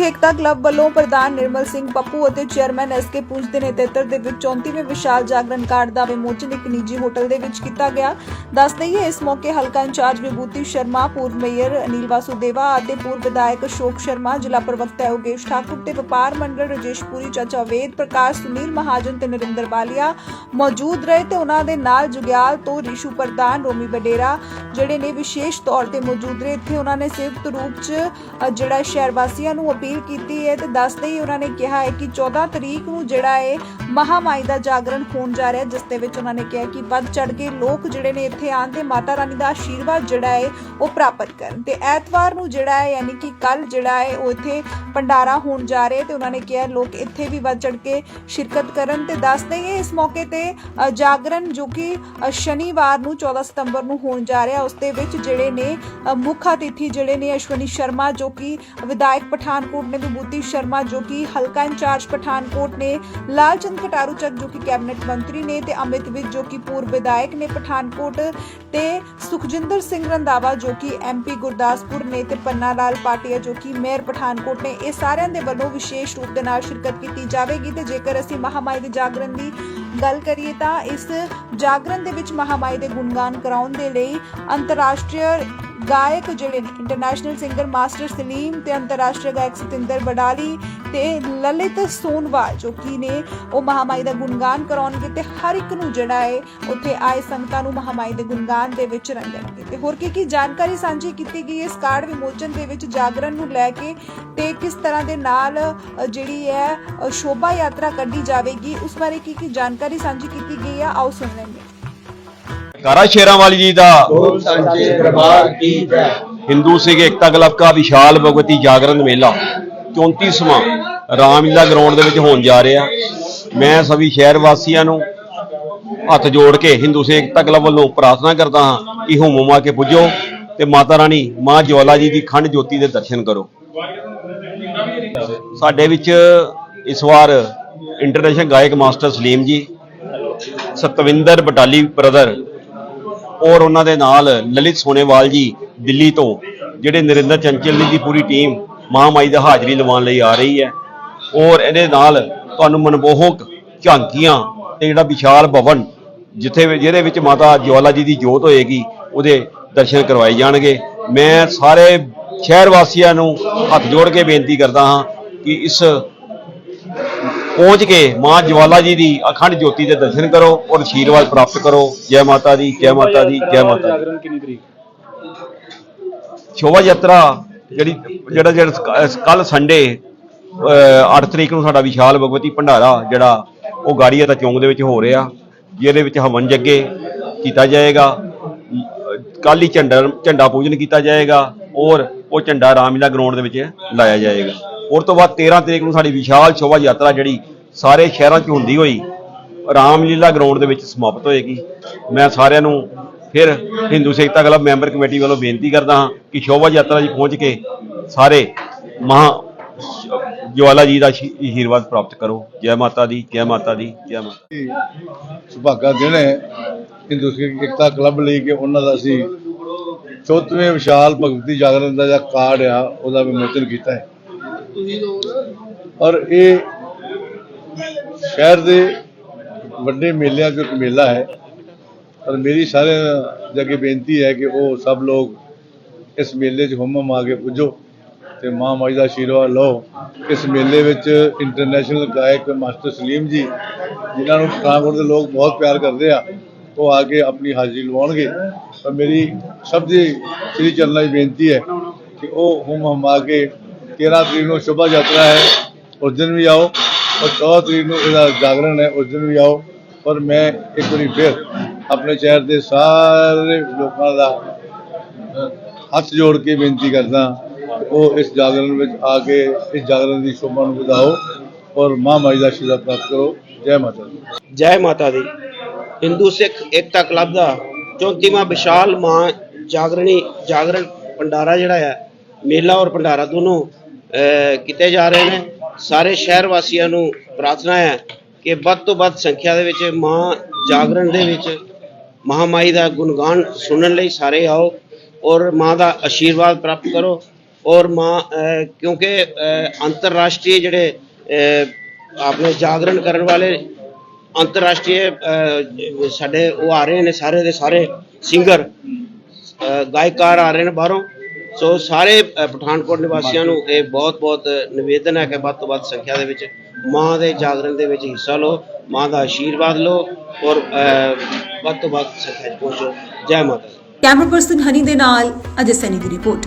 ਏਕਤਾ club ਵੱਲੋਂ ਪ੍ਰਧਾਨ ਨਿਰਮਲ ਸਿੰਘ ਪੱਪੂ ਅਤੇ ਚੇਅਰਮੈਨ ਐਸਕੇ ਪੁੰਜ ਦੇ ਨੇਤਰਤਵ ਦੇ ਵਿੱਚ 34ਵੇਂ ਵਿਸ਼ਾਲ ਜਾਗਰਣ ਕਾਰਡ ਦਾ ਵਿਮੋਚਨ ਇੱਕ ਨਿੱਜੀ ਹੋਟਲ ਦੇ ਵਿੱਚ ਕੀਤਾ ਗਿਆ। ਦੱਸ ਦਈਏ, ਇਸ ਮੌਕੇ ਹਲਕਾ ਇੰਚਾਰਜ ਵਿਭੂਤੀ ਸ਼ਰਮਾ, ਪੂਰਵ ਮੇਅਰ ਅਨਿਲ ਵਾਸੁਦੇਵਾ ਅਤੇ ਪੂਰਵ ਵਿਧਾਇਕ ਅਸ਼ੋਕ ਸ਼ਰਮਾ, ਜ਼ਿਲ੍ਹਾ ਪ੍ਰਵਕਤਾ ਯੋਗੇਸ਼ ਠਾਕੁਰ ਤੇ ਵਪਾਰ ਮੰਡਲ ਰਜੇਸ਼ ਪੁਰੀ, ਚਾਚਾ ਵੇਦ ਪ੍ਰਕਾਸ਼, ਸੁਨੀਲ ਮਹਾਜਨ ਤੇ ਨਰਿੰਦਰ ਬਾਲੀਆ ਮੌਜੂਦ ਰਹੇ ਤੇ ਉਹਨਾਂ ਦੇ ਨਾਲ ਜੁਗਿਆਲ ਤੋਂ ਰਿਸ਼ੂ ਪ੍ਰਧਾਨ ਰੋਮੀ ਬਡੇਰਾ ਜਿਹੜੇ ਨੇ ਵਿਸ਼ੇਸ਼ ਤੌਰ ਤੇ ਮੌਜੂਦ ਰਹੇ। ਇੱਥੇ ਉਹਨਾਂ ਨੇ ਸੰਯੁਕਤ ਰੂਪ 'ਚ ਜਿਹੜਾ ਸ਼ਹਿਰ ਵਾਸੀਆਂ ਨੂੰ ਅਪੀਲ ਕੀਤੀ ਹੈ ਤੇ ਦੱਸਦੇ ਹੀ ਉਹਨਾਂ ਨੇ ਕਿਹਾ ਹੈ ਕਿ 14 ਤਰੀਕ ਨੂੰ ਜਿਹੜਾ ਹੈ ਮਹਾਮਾਈ ਦਾ ਜਾਗਰਣ ਹੋਣ ਜਾ ਰਿਹਾ ਜਿਸ ਦੇ ਵਿੱਚ ਉਹਨਾਂ ਨੇ ਕਿਹਾ ਕਿ ਵੱਧ ਚੜ ਕੇ ਲੋਕ ਜਿਹੜੇ ਨੇ ਇੱਥੇ ਆਉਣ ਤੇ ਮਾਤਾ ਰਾਣੀ ਦਾ ਆਸ਼ੀਰਵਾਦ ਜਿਹੜਾ ਹੈ ਉਹ ਪ੍ਰਾਪਤ ਕਰਨ। ਤੇ ਐਤਵਾਰ ਨੂੰ ਜਿਹੜਾ ਹੈ, ਯਾਨੀ ਕਿ ਕੱਲ ਜਿਹੜਾ ਹੈ, ਉਹ ਇੱਥੇ ਭੰਡਾਰਾ ਹੋਣ ਜਾ ਰਿਹਾ ਤੇ ਉਹਨਾਂ ਨੇ ਕਿਹਾ ਲੋਕ ਇੱਥੇ ਵੀ ਵੱਧ ਚੜ ਕੇ ਸ਼ਿਰਕਤ ਕਰਨ ਤੇ ਦੱਸਦੇ ਹੀ ਇਸ ਮੌਕੇ ਤੇ ਜਾਗਰਣ ਜੋ ਕਿ ਸ਼ਨੀਵਾਰ ਨੂੰ 14 ਸਤੰਬਰ ਨੂੰ ਹੋਣ ਜਾ ਰਿਹਾ ਉਸ ਦੇ ਵਿੱਚ ਜਿਹੜੇ ਨੇ ਮੁੱਖ ਅਤਿਥੀ ਜਿਹੜੇ ਨੇ ਅਸ਼ਵਨੀ ਸ਼ਰਮਾ ਜੋ ਕਿ ਵਿਧਾਇਕ ਪਠਾਨਕੋਟ ਨੇ ਵਿਭੂਤੀ ਸ਼ਰਮਾ ਜੋ ਕਿ ਹਲਕਾ ਇੰਚਾਰਜ ਪਠਾਨਕੋਟ ਨੇ ਲਾਲ ਚੰਦ ਕਟਾਰੂ ਚੱਕ ਜੋ ਕਿ ਕੈਬਨਿਟ ਮੰਤਰੀ ਨੇ ਤੇ ਅਮਿਤ ਵਿਜ ਜੋ ਕਿ ਪੂਰਵ ਵਿਧਾਇਕ ਨੇ ਪਠਾਨਕੋਟ ਤੇ ਸੁਖਜਿੰਦਰ ਸਿੰਘ ਰੰਧਾਵਾ ਜੋ ਕਿ ਐਮਪੀ ਗੁਰਦਾਸਪੁਰ ਨੇ ਤੇ ਪੰਨਾ ਲਾਲ ਪਾਟਿਆ ਜੋ ਕਿ ਮੇਅਰ ਪਠਾਨਕੋਟ ਨੇ ਇਹ ਸਾਰਿਆਂ ਦੇ ਵੱਲੋਂ ਵਿਸ਼ੇਸ਼ ਰੂਪ ਦੇ ਨਾਲ ਸ਼ਿਰਕਤ ਕੀਤੀ ਜਾਵੇਗੀ ਤੇ ਜੇਕਰ ਅਸੀਂ ਮਹਾਮਾਈ ਦੇ ਜਾਗਰਣ ਦੀ ਗੱਲ ਕਰੀਏ ਤਾਂ ਇਸ ਜਾਗਰਣ ਦੇ ਵਿੱਚ ਮਹਾਮਾਈ ਦੇ ਗੁਣਗਾਨ ਕਰਾਉਣ ਦੇ ਲਈ ਅੰਤਰਰਾਸ਼ਟਰੀ ਗਾਇਕ ਜਿਹੜੇ ਨੇ ਇੰਟਰਨੈਸ਼ਨਲ ਸਿੰਗਰ ਮਾਸਟਰ ਸਲੀਮ ਤੇ ਅੰਤਰਰਾਸ਼ਟਰੀ ਗਾਇਕ ਸਤਿੰਦਰ ਬਡਾਲੀ ਤੇ ਲਲਿਤ ਸੋਨਵਾਲ ਜੋ ਕਿ ਨੇ ਉਹ ਮਹਾਮਾਈ ਦਾ ਗੁਣਗਾਨ ਕਰਾਉਣਗੇ ਤੇ ਹਰ ਇੱਕ ਨੂੰ ਜਿਹੜਾ ਹੈ ਉੱਥੇ ਆਏ ਸੰਗਤਾਂ ਨੂੰ ਮਹਾਮਾਈ ਦੇ ਗੁਣਗਾਨ ਦੇ ਵਿੱਚ ਰੰਗਣਗੇ ਤੇ ਹੋਰ ਕੀ ਕੀ ਜਾਣਕਾਰੀ ਸਾਂਝੀ ਕੀਤੀ ਗਈ ਇਸ ਕਾਰਡ ਵਿਮੋਚਨ ਦੇ ਵਿੱਚ ਜਾਗਰਣ ਨੂੰ ਲੈ ਕੇ ਤੇ ਕਿਸ ਤਰ੍ਹਾਂ ਦੇ ਨਾਲ ਜਿਹੜੀ ਹੈ ਸ਼ੋਭਾ ਯਾਤਰਾ ਕੱਢੀ ਜਾਵੇਗੀ, ਉਸ ਬਾਰੇ ਕੀ ਕੀ ਜਾਣਕਾਰੀ ਸਾਂਝੀ ਕੀਤੀ ਗਈ ਹੈ ਆਓ ਸੁਣ ਲੈਂਦੇ ਕਾਰਾ ਸ਼ੇਰਾਂ ਵਾਲੀ ਜੀ ਦਾ। ਬੋਲ ਸਾਂਝੇ ਦਰਬਾਰ ਕੀ ਜੈ। ਹਿੰਦੂ ਸਿੱਖ ਏਕਤਾ ਕਲੱਬ ਦਾ ਵਿਸ਼ਾਲ ਭਗਵਤੀ ਜਾਗਰਣ ਮੇਲਾ। 34ਵਾਂ ਰਾਮਲੀਲਾ ਗਰਾਊਂਡ ਦੇ ਵਿੱਚ ਹੋਣ ਜਾ ਰਿਹਾ। ਮੈਂ ਸਭੀ ਸ਼ਹਿਰ ਵਾਸੀਆਂ ਨੂੰ ਹੱਥ ਜੋੜ ਕੇ ਹਿੰਦੂ ਸਿੱਖ ਏਕਤਾ ਕਲੱਬ ਵੱਲੋਂ ਪ੍ਰਾਰਥਨਾ ਕਰਦਾ ਹਾਂ ਕਿ ਹੋਮੋਮਾ ਕੇ ਪੁੱਜੋ ਤੇ ਮਾਤਾ ਰਾਣੀ ਮਾਂ ਜਵਾਲਾ ਜੀ ਦੀ ਖੰਡ ਜੋਤੀ ਦੇ ਦਰਸ਼ਨ ਕਰੋ। ਸਾਡੇ ਵਿੱਚ ਇਸ ਵਾਰ ਇੰਟਰਨੈਸ਼ਨਲ ਗਾਇਕ ਮਾਸਟਰ ਸਲੀਮ ਜੀ ਸਤਵਿੰਦਰ ਬਟਾਲੀ ਬ੍ਰਦਰ ਔਰ ਉਹਨਾਂ ਦੇ ਨਾਲ ਲਲਿਤ ਸੋਨੇਵਾਲ ਜੀ ਦਿੱਲੀ ਤੋਂ, ਜਿਹੜੇ ਨਰਿੰਦਰ ਚੰਚਲ ਜੀ ਦੀ ਪੂਰੀ ਟੀਮ ਮਹਾਮਾਈ ਦਾ ਹਾਜ਼ਰੀ ਲਵਾਉਣ ਲਈ ਆ ਰਹੀ ਹੈ। ਔਰ ਇਹਦੇ ਨਾਲ ਤੁਹਾਨੂੰ ਮਨਮੋਹਕ ਝਾਂਕੀਆਂ ਤੇ ਜਿਹੜਾ ਵਿਸ਼ਾਲ ਭਵਨ, ਜਿੱਥੇ ਜਿਹਦੇ ਵਿੱਚ ਮਾਤਾ ਜਵਾਲਾ ਜੀ ਦੀ ਜੋਤ ਹੋਏਗੀ, ਉਹਦੇ ਦਰਸ਼ਨ ਕਰਵਾਏ ਜਾਣਗੇ। ਮੈਂ ਸਾਰੇ ਸ਼ਹਿਰ ਵਾਸੀਆਂ ਨੂੰ ਹੱਥ ਜੋੜ ਕੇ ਬੇਨਤੀ ਕਰਦਾ ਹਾਂ ਕਿ ਇਸ ਪਹੁੰਚ ਕੇ ਮਾਂ ਜਵਾਲਾ ਜੀ ਦੀ ਅਖੰਡ ਜੋਤੀ ਦੇ ਦਰਸ਼ਨ ਕਰੋ ਔਰ ਆਸ਼ੀਰਵਾਦ ਪ੍ਰਾਪਤ ਕਰੋ। ਜੈ ਮਾਤਾ ਦੀ ਜੈ ਮਾਤਾ ਦੀ ਜੈ ਮਾਤਾ ਦੀ। ਜਾਗਰਣ ਕਿੰਨੀ ਤਰੀਕ? ਸ਼ੋਭਾ ਯਾਤਰਾ ਜਿਹੜੀ ਜਿਹੜਾ ਜਿਹੜਾ ਕੱਲ ਸੰਡੇ 8 ਤਰੀਕ ਨੂੰ ਸਾਡਾ ਵਿਸ਼ਾਲ ਭਗਵਤੀ ਭੰਡਾਰਾ ਜਿਹੜਾ ਉਹ ਗਾੜੀਆ ਦਾ ਚੌਂਕ ਦੇ ਵਿੱਚ ਹੋ ਰਿਹਾ ਜਿਹਦੇ ਵਿੱਚ ਹਵਨ ਜੱਗੇ ਕੀਤਾ ਜਾਏਗਾ। ਕੱਲ ਹੀ ਝੰਡਾ ਝੰਡਾ ਪੂਜਨ ਕੀਤਾ ਜਾਏਗਾ ਔਰ ਉਹ ਝੰਡਾ ਰਾਮਲੀਲਾ ਗਰਾਊਂਡ ਦੇ ਵਿੱਚ ਲਾਇਆ ਜਾਏਗਾ। ਉਸ ਤੋਂ ਬਾਅਦ 13 ਤਰੀਕ ਨੂੰ ਸਾਡੀ ਵਿਸ਼ਾਲ ਸ਼ੋਭਾ ਯਾਤਰਾ ਜਿਹੜੀ ਸਾਰੇ ਸ਼ਹਿਰਾਂ 'ਚ ਹੁੰਦੀ ਹੋਈ ਰਾਮਲੀਲਾ ਗਰਾਊਂਡ ਦੇ ਵਿੱਚ ਸਮਾਪਤ ਹੋਏਗੀ। ਮੈਂ ਸਾਰਿਆਂ ਨੂੰ ਫਿਰ ਹਿੰਦੂ ਸਿੱਖਤਾ ਕਲੱਬ ਮੈਂਬਰ ਕਮੇਟੀ ਵੱਲੋਂ ਬੇਨਤੀ ਕਰਦਾ ਹਾਂ ਕਿ ਸ਼ੋਭਾ ਯਾਤਰਾ 'ਚ ਪਹੁੰਚ ਕੇ ਸਾਰੇ ਮਹਾ ਜਵਾਲਾ ਜੀ ਦਾ ਆਸ਼ੀ- ਆਸ਼ੀਰਵਾਦ ਪ੍ਰਾਪਤ ਕਰੋ। ਜੈ ਮਾਤਾ ਦੀ, ਜੈ ਮਾਤਾ ਦੀ, ਜੈ ਮਾਤਾ ਸੁਭਾਗਾ ਦਿਨ ਹੈ। ਹਿੰਦੂ ਸਿੱਖ ਕਲੱਬ ਲਈ ਕਿ ਉਹਨਾਂ ਦਾ ਅਸੀਂ ਚੌਥਵੇਂ ਵਿਸ਼ਾਲ ਭਗਵਤੀ ਜਾਗਰਣ ਦਾ ਜਿਹੜਾ ਕਾਰਡ ਆ, ਉਹਦਾ ਵਿਮੋਚਨ ਕੀਤਾ ਹੈ। ਔਰ ਇਹ ਸ਼ਹਿਰ ਦੇ ਵੱਡੇ ਮੇਲਿਆਂ ਚੋਂ ਇੱਕ ਮੇਲਾ ਹੈ। ਔਰ ਮੇਰੀ ਸਾਰਿਆਂ ਦੇ ਅੱਗੇ ਬੇਨਤੀ ਹੈ ਕਿ ਉਹ ਸਭ ਲੋਕ ਇਸ ਮੇਲੇ 'ਚ ਹੁਮ ਹੁਮ ਆ ਕੇ ਪੁੱਜੋ ਤੇ ਮਾਂ ਮਾਈ ਦਾ ਆਸ਼ੀਰਵਾਦ ਲਓ। ਇਸ ਮੇਲੇ ਵਿੱਚ ਇੰਟਰਨੈਸ਼ਨਲ ਗਾਇਕ ਮਾਸਟਰ ਸਲੀਮ ਜੀ, ਜਿਨ੍ਹਾਂ ਨੂੰ ਪਠਾਨਕੋਟ ਦੇ ਲੋਕ ਬਹੁਤ ਪਿਆਰ ਕਰਦੇ ਆ, ਉਹ ਆ ਕੇ ਆਪਣੀ ਹਾਜ਼ਰੀ ਲਵਾਉਣਗੇ। ਪਰ ਮੇਰੀ ਸਭ ਦੀ ਸ੍ਰੀ ਚਰਨਾਂ ਦੀ ਬੇਨਤੀ ਹੈ ਕਿ ਉਹ ਹੁਮ ਹੁਮ ਕੇ 13 ਤਰੀਕ ਨੂੰ ਸ਼ੋਭਾ ਯਾਤਰਾ ਹੈ, ਉਸ ਦਿਨ ਵੀ ਆਓ। ਔਰ 14 ਤਰੀਕ ਨੂੰ ਇਹਦਾ ਜਾਗਰਣ ਹੈ, ਉਸ ਦਿਨ ਵੀ ਆਓ। ਪਰ ਮੈਂ ਇੱਕ ਵਾਰੀ ਫਿਰ ਆਪਣੇ ਸ਼ਹਿਰ ਦੇ ਸਾਰੇ ਲੋਕਾਂ ਦਾ ਹੱਥ ਜੋੜ ਕੇ ਬੇਨਤੀ ਕਰਦਾ ਉਹ ਇਸ ਜਾਗਰਣ ਵਿੱਚ ਆ ਕੇ ਇਸ ਜਾਗਰਣ ਦੀ ਸ਼ੋਭਾ ਨੂੰ ਵਧਾਓ ਔਰ ਮਾਂ ਮਾਈ ਦਾ ਆਸ਼ੀਰਵਾਦ ਪ੍ਰਾਪਤ ਕਰੋ। ਜੈ ਮਾਤਾ ਦੀ। ਜੈ ਮਾਤਾ ਦੀ। ਹਿੰਦੂ ਸਿੱਖ ਏਕਤਾ ਕਲੱਬ ਦਾ 34ਵਾਂ ਵਿਸ਼ਾਲ ਮਾਂ ਜਾਗਰਣੀ ਜਾਗਰਣ ਭੰਡਾਰਾ ਜਿਹੜਾ ਹੈ ਮੇਲਾ ਔਰ ਭੰਡਾਰਾ ਦੋਨੋਂ ਕੀਤੇ ਜਾ ਰਹੇ ਨੇ। ਸਾਰੇ ਸ਼ਹਿਰ ਵਾਸੀਆਂ ਨੂੰ ਪ੍ਰਾਰਥਨਾ ਹੈ ਕਿ ਵੱਧ ਤੋਂ ਵੱਧ ਸੰਖਿਆ ਦੇ ਵਿੱਚ ਮਾਂ ਜਾਗਰਣ ਦੇ ਵਿੱਚ ਮਹਾਮਾਈ ਦਾ ਗੁਣਗਾਨ ਸੁਣਨ ਲਈ ਸਾਰੇ ਆਓ ਔਰ ਮਾਂ ਦਾ ਆਸ਼ੀਰਵਾਦ ਪ੍ਰਾਪਤ ਕਰੋ ਔਰ ਮਾਂ ਕਿਉਂਕਿ ਅੰਤਰਰਾਸ਼ਟਰੀ ਜਿਹੜੇ ਆਪਣੇ ਜਾਗਰਣ ਕਰਨ ਵਾਲੇ ਅੰਤਰਰਾਸ਼ਟਰੀ ਸਾਡੇ ਉਹ ਆ ਰਹੇ ਨੇ ਸਾਰੇ ਦੇ ਸਾਰੇ ਸਿੰਗਰ ਅ, ਗਾਇਕਾਰ ਆ ਰਹੇ ਨੇ ਬਾਹਰੋਂ। ਸੋ ਸਾਰੇ ਪਠਾਨਕੋਟ ਨਿਵਾਸੀਆਂ ਨੂੰ ਇਹ ਬਹੁਤ ਬਹੁਤ ਨਿਵੇਦਨ ਹੈ ਕਿ ਵੱਧ ਤੋਂ ਵੱਧ ਸੰਖਿਆ ਦੇ ਵਿੱਚ ਮਾਂ ਦੇ ਜਾਗਰਣ ਦੇ ਵਿੱਚ ਹਿੱਸਾ ਲਓ, ਮਾਂ ਦਾ ਆਸ਼ੀਰਵਾਦ ਲਓ ਔਰ ਵੱਧ ਤੋਂ ਵੱਧ ਸੰਖਿਆ 'ਚ ਪਹੁੰਚੋ। ਜੈ ਮਾਤਾ ਕੈਮਰਾ ਪਰਸਨ ਹਨੀ ਦੇ ਨਾਲ ਅਜੇ ਸੈਨੀ ਦੀ ਰਿਪੋਰਟ।